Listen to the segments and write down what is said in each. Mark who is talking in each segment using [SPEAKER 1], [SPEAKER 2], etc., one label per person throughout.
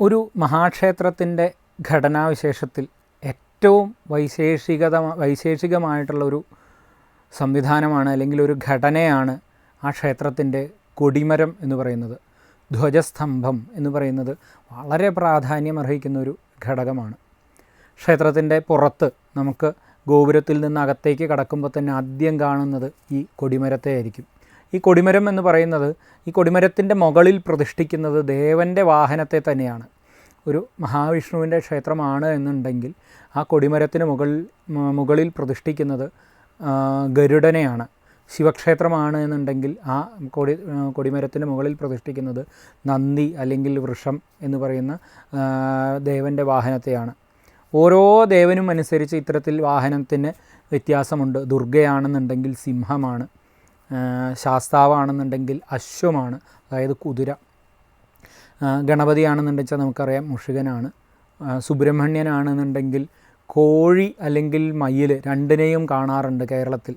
[SPEAKER 1] ഒരു മഹാക്ഷേത്രത്തിന്റെ ഘടനാവിശേഷത്തിൽ ഏറ്റവും വൈശേഷികത വൈശേഷികമായിട്ടുള്ള ഒരു സംവിധാനമാണ് അല്ലെങ്കിൽ ഒരു ഘടനയാണ് ആ ക്ഷേത്രത്തിന്റെ കൊടിമരം എന്ന് പറയുന്നത്. ധ്വജസ്തംഭം എന്ന് പറയുന്നത് വളരെ പ്രാധാന്യം അർഹിക്കുന്ന ഒരു ഘടകമാണ്. ക്ഷേത്രത്തിന്റെ പുറത്ത് നമുക്ക് ഗോപുരത്തിൽ നിന്ന് അകത്തേക്ക് കടക്കുമ്പോൾ തന്നെ ആദ്യം കാണുന്നത് ഈ കൊടിമരത്തെ ആയിരിക്കും. ഈ കൊടിമരം എന്ന് പറയുന്നത് ഈ കൊടിമരത്തിന്റെ മുകളിൽ പ്രതിഷ്ഠിക്കുന്നത് ദേവന്റെ വാഹനത്തെ തന്നെയാണ്. ഒരു മഹാവിഷ്ണുവിന്റെ ക്ഷേത്രമാണ് എന്നുണ്ടെങ്കിൽ ആ കൊടിമരത്തിന് മുകളിൽ മുകളിൽ പ്രതിഷ്ഠിക്കുന്നത് ഗരുഡനെയാണ്. ശിവക്ഷേത്രമാണ് എന്നുണ്ടെങ്കിൽ ആ കൊടി കൊടിമരത്തിന് മുകളിൽ പ്രതിഷ്ഠിക്കുന്നത് നന്ദി അല്ലെങ്കിൽ വൃഷം എന്ന് പറയുന്ന ദേവന്റെ വാഹനത്തെയാണ്. ഓരോ ദേവനും അനുസരിച്ച് ഇത്തരത്തിൽ വാഹനത്തിന് വ്യത്യാസമുണ്ട്. ദുർഗയാണെന്നുണ്ടെങ്കിൽ സിംഹമാണ്. ശാസ്താവാണെന്നുണ്ടെങ്കിൽ അശ്വമാണ് അതായത് കുതിര. ഗണപതിയാണെന്നുണ്ടെച്ചാൽ നമുക്കറിയാം മുഷികനാണ്. സുബ്രഹ്മണ്യനാണെന്നുണ്ടെങ്കിൽ കോഴി അല്ലെങ്കിൽ മയിൽ രണ്ടിനെയും കാണാറുണ്ട് കേരളത്തിൽ.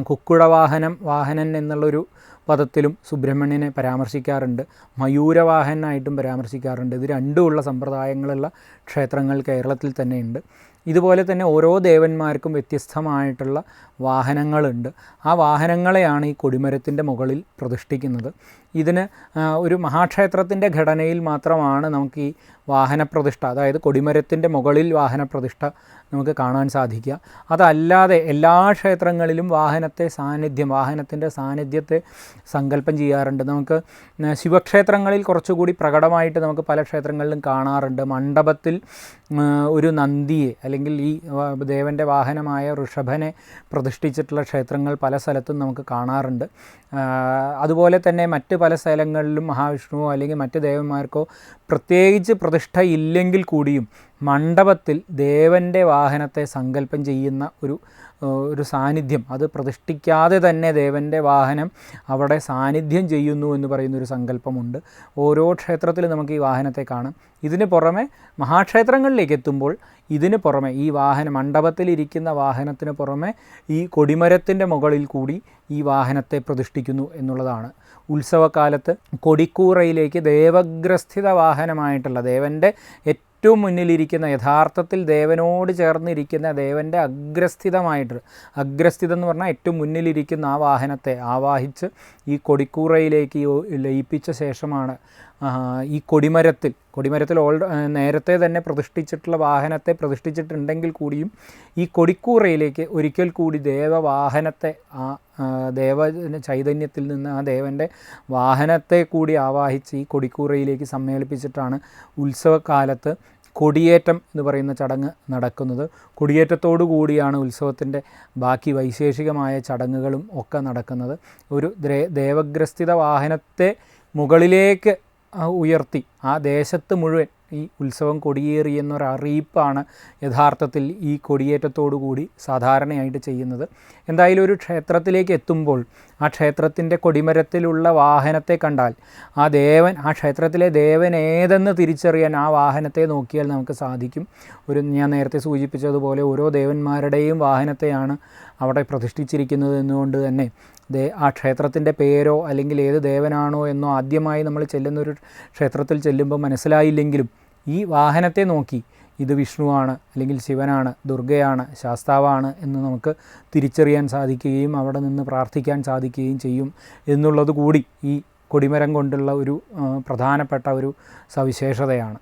[SPEAKER 1] കുക്കുടവാഹനം വാഹനം വാഹനൻ എന്നുള്ളൊരു പദത്തിലും സുബ്രഹ്മണ്യനെ പരാമർശിക്കാറുണ്ട്. മയൂരവാഹനായിട്ടും പരാമർശിക്കാറുണ്ട്. ഇത് രണ്ടുമുള്ള സമ്പ്രദായങ്ങളുള്ള ക്ഷേത്രങ്ങൾ കേരളത്തിൽ തന്നെയുണ്ട്. ഇതുപോലെ തന്നെ ഓരോ ദേവന്മാർക്കും വ്യത്യസ്തമായിട്ടുള്ള വാഹനങ്ങളുണ്ട്. ആ വാഹനങ്ങളെയാണ് ഈ കൊടിമരത്തിന്റെ മുകളിൽ പ്രതിഷ്ഠിക്കുന്നത്. ഇതിന് ഒരു മഹാക്ഷേത്രത്തിന്റെ ഘടനയിൽ മാത്രമാണ് നമുക്ക് ഈ വാഹനപ്രതിഷ്ഠ അതായത് കൊടിമരത്തിന്റെ മുകളിൽ വാഹനപ്രതിഷ്ഠ നമുക്ക് കാണാൻ സാധിക്കുക. അതല്ലാതെ എല്ലാ ക്ഷേത്രങ്ങളിലും വാഹനത്തെ സാന്നിധ്യം വാഹനത്തിന്റെ സാന്നിധ്യത്തെ സങ്കല്പം ചെയ്യാറുണ്ട്. നമുക്ക് ശിവക്ഷേത്രങ്ങളിൽ കുറച്ചുകൂടി പ്രകടമായിട്ട് നമുക്ക് പല ക്ഷേത്രങ്ങളിലും കാണാറുണ്ട്. മണ്ഡപത്തിൽ ഒരു നന്ദിയെ അല്ലെങ്കിൽ ഈ ദേവന്റെ വാഹനമായ ഋഷഭനെ പ്രതിഷ്ഠിച്ചിട്ടുള്ള ക്ഷേത്രങ്ങൾ പല സ്ഥലത്തും നമുക്ക് കാണാറുണ്ട്. അതുപോലെ തന്നെ മറ്റ് പല സ്ഥലങ്ങളിലും മഹാവിഷ്ണുവോ അല്ലെങ്കിൽ മറ്റ് ദേവന്മാർക്കോ പ്രത്യേകിച്ച് പ്രതിഷ്ഠ ഇല്ലെങ്കിൽ കൂടിയും മണ്ഡപത്തിൽ ദേവന്റെ വാഹനത്തെ സങ്കല്പം ചെയ്യുന്ന ഒരു ഒരു സാന്നിധ്യം. അത് പ്രതിഷ്ഠിക്കാതെ തന്നെ ദേവന്റെ വാഹനം അവിടെ സാന്നിധ്യം ചെയ്യുന്നു എന്ന് പറയുന്ന ഒരു സങ്കല്പമുണ്ട്. ഓരോ ക്ഷേത്രത്തിലും നമുക്ക് ഈ വാഹനത്തെ കാണാം. ഇതിന് പുറമെ മഹാക്ഷേത്രങ്ങളിലേക്ക് എത്തുമ്പോൾ ഇതിന് പുറമെ ഈ വാഹന മണ്ഡപത്തിലിരിക്കുന്ന വാഹനത്തിന് പുറമെ ഈ കൊടിമരത്തിന്റെ മുകളിൽ കൂടി ഈ വാഹനത്തെ പ്രതിഷ്ഠിക്കുന്നു എന്നുള്ളതാണ്. ഉത്സവകാലത്ത് കൊടിക്കൂറയിലേക്ക് ദേവഗ്രസ്ഥിത വാഹനമായിട്ടുള്ള ദേവന്റെ ഏറ്റവും മുന്നിലിരിക്കുന്ന യഥാർത്ഥത്തിൽ ദേവനോട് ചേർന്നിരിക്കുന്ന ദേവന്റെ അഗ്രസ്ഥിതമായിട്ട് അഗ്രസ്ഥിതം എന്ന് പറഞ്ഞാൽ ഏറ്റവും മുന്നിലിരിക്കുന്ന ആ വാഹനത്തെ ആവാഹിച്ച് ഈ കൊടിക്കൂറയിലേക്ക് ലയിപ്പിച്ച ശേഷമാണ് ഈ കൊടിമരത്തിൽ കൊടിമരത്തിൽ ഓൾ നേരത്തെ തന്നെ പ്രതിഷ്ഠിച്ചിട്ടുള്ള വാഹനത്തെ പ്രതിഷ്ഠിച്ചിട്ടുണ്ടെങ്കിൽ കൂടിയും ഈ കൊടിക്കൂറയിലേക്ക് ഒരിക്കൽ കൂടി ദേവവാഹനത്തെ ആ ദേവ ചൈതന്യത്തിൽ നിന്ന് ആ ദേവന്റെ വാഹനത്തെ കൂടി ആവാഹിച്ച് ഈ കൊടിക്കൂറയിലേക്ക് സമ്മേളിപ്പിച്ചിട്ടാണ് ഉത്സവകാലത്ത് കൊടിയേറ്റം എന്ന് പറയുന്ന ചടങ്ങ് നടക്കുന്നത്. കൊടിയേറ്റത്തോടു കൂടിയാണ് ഉത്സവത്തിന്റെ ബാക്കി വൈശേഷികമായ ചടങ്ങുകളും ഒക്കെ നടക്കുന്നത്. ഒരു ദേവഗ്രസ്ഥിത വാഹനത്തെ മുകളിലേക്ക് ഉയർത്തി ആ ദേശത്ത് മുഴുവൻ ഈ ഉത്സവം കൊടിയേറി എന്നൊരറിയിപ്പാണ് യഥാർത്ഥത്തിൽ ഈ കൂടി സാധാരണയായിട്ട് ചെയ്യുന്നത്. എന്തായാലും ഒരു ക്ഷേത്രത്തിലേക്ക് എത്തുമ്പോൾ ആ ക്ഷേത്രത്തിന്റെ കൊടിമരത്തിലുള്ള വാഹനത്തെ കണ്ടാൽ ആ ദേവൻ ആ ക്ഷേത്രത്തിലെ ദേവൻ ഏതെന്ന് തിരിച്ചറിയാൻ ആ വാഹനത്തെ നോക്കിയാൽ നമുക്ക് സാധിക്കും. ഒരു ഞാൻ നേരത്തെ സൂചിപ്പിച്ചതുപോലെ ഓരോ ദേവന്മാരുടെയും വാഹനത്തെയാണ് അവിടെ പ്രതിഷ്ഠിച്ചിരിക്കുന്നത് എന്നുകൊണ്ട് തന്നെ ദേ ആ ക്ഷേത്രത്തിന്റെ പേരോ അല്ലെങ്കിൽ ഏത് ദേവനാണോ എന്നോ ആദ്യമായി നമ്മൾ ചെല്ലുന്നൊരു ക്ഷേത്രത്തിൽ ചെല്ലുമ്പോൾ മനസ്സിലായില്ലെങ്കിലും ഈ വാഹനത്തെ നോക്കി ഇത് വിഷ്ണുവാണ് അല്ലെങ്കിൽ ശിവനാണ് ദുർഗയാണ് ശാസ്താവാണ് എന്ന് നമുക്ക് തിരിച്ചറിയാൻ സാധിക്കുകയും അവിടെ നിന്ന് പ്രാർത്ഥിക്കാൻ സാധിക്കുകയും ചെയ്യും എന്നുള്ളത് കൂടി ഈ കൊടിമരം കൊണ്ടുള്ള ഒരു പ്രധാനപ്പെട്ട ഒരു സവിശേഷതയാണ്.